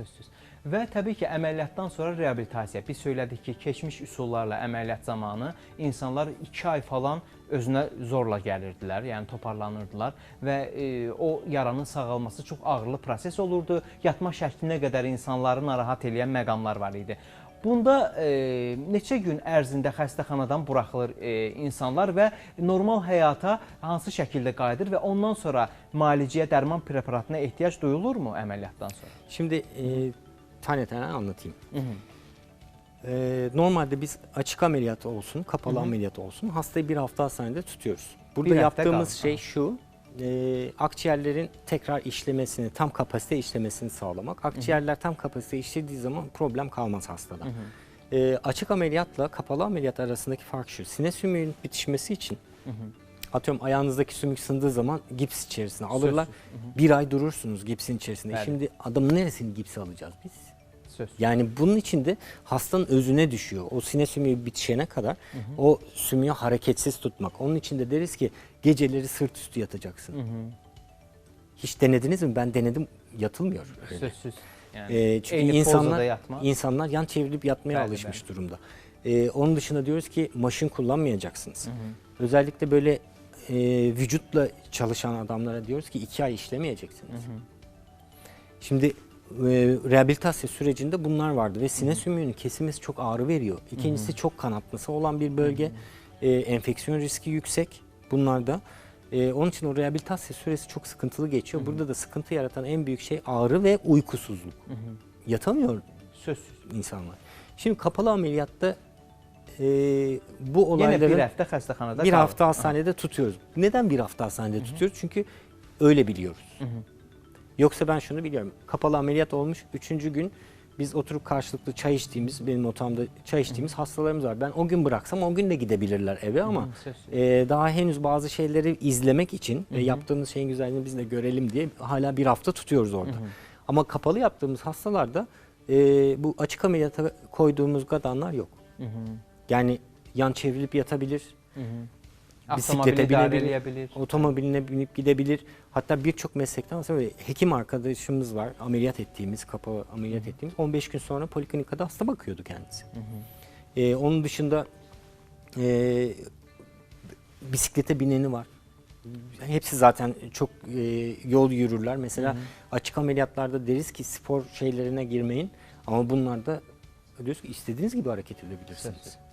Sözsüz. Və təbii ki, əməliyyatdan sonra reabilitasiya. Biz söylədik ki, keçmiş üsullarla əməliyyat zamanı insanlar 2 ay falan özünə zorla gəlirdilər, yəni toparlanırdılar və e, o yaranın sağalması çox ağırlı proses olurdu. Yatma şəklinə qədər insanları narahat edən məqamlar var idi. Bunda e, neçə gün ərzində xəstəxanadan buraxılır e, insanlar və normal həyata hansı şəkildə qayıdır və ondan sonra müalicəyə, dərman preparatına ehtiyac duyulurmu əməliyyatdan sonra? Şimdi e, tane tane anlatayım. E, normalde biz açık ameliyat olsun, kapalı ameliyat olsun hastayı bir hafta hastanede tutuyoruz. Burada Bir yaptığımız şey şu, e, akciğerlerin tekrar işlemesini, tam kapasite işlemesini sağlamak. Akciğerler tam kapasite işlediği zaman problem kalmaz hastada. E, açık ameliyatla kapalı ameliyat arasındaki fark şu, sine sümüğün bitişmesi için atıyorum ayağınızdaki sümük sındığı zaman gips içerisine alırlar. Bir ay durursunuz gipsin içerisinde. Evet. Şimdi adamın neresini gipse alacağız biz? Söz. Yani bunun için de hastanın özüne düşüyor. O sine sümüğü bitişene kadar o sümüğü hareketsiz tutmak. Onun için de deriz ki geceleri sırt üstü yatacaksın. Hiç denediniz mi? Ben denedim yatılmıyor. öyle. Sözsüz. Yəni Ee, çünkü insanlar insanlar yan çevrilip yatmaya Bəli, alışmış durumda. Ee, onun dışında diyoruz ki maşın kullanmayacaksınız. Özellikle böyle e, vücutla çalışan adamlara diyoruz ki iki ay işlemeyeceksiniz. Şimdi e, rehabilitasyon sürecinde bunlar vardı ve sine sümüğünün kesilmesi çok ağrı veriyor. İkincisi çok kanatması olan bir bölge. E, enfeksiyon riski yüksek bunlarda. E, onun için o rehabilitasyon süresi çok sıkıntılı geçiyor. Burada da sıkıntı yaratan en büyük şey ağrı ve uykusuzluk. Yatamıyor Sözsüz. insanlar. Şimdi kapalı ameliyatta e, bu olayları bir həftə xəstəxanada bir qalır. hafta hastanede tutuyoruz. Neden bir hafta hastanede tutuyoruz? Çünkü öyle biliyoruz. Yoksa ben şunu biliyorum. Kapalı ameliyat olmuş. Üçüncü gün biz oturup karşılıklı çay içtiğimiz, benim otağımda çay içtiğimiz hastalarımız var. Ben o gün bıraksam o gün de gidebilirler eve ama e, daha henüz bazı şeyleri izlemek için ve yaptığımız şeyin güzelliğini biz de görelim diye hala bir hafta tutuyoruz orada. Ama kapalı yaptığımız hastalarda e, bu açık ameliyata koyduğumuz gadanlar yok. Yani yan çevrilip yatabilir, Avtomobili bisiklete binebilir, otomobiline binip gidebilir. Hatta birçok meslekten mesela hekim arkadaşımız var. Ameliyat ettiğimiz, kapalı ameliyat ettiğimiz. 15 gün sonra poliklinikada hasta bakıyordu kendisi. Ee, onun dışında e, bisiklete bineni var. Hepsi zaten çok e, yol yürürler. Mesela açık ameliyatlarda deriz ki spor şeylerine girmeyin. Ama bunlarda diyoruz ki istediğiniz gibi hareket edebilirsiniz. Sözsüz.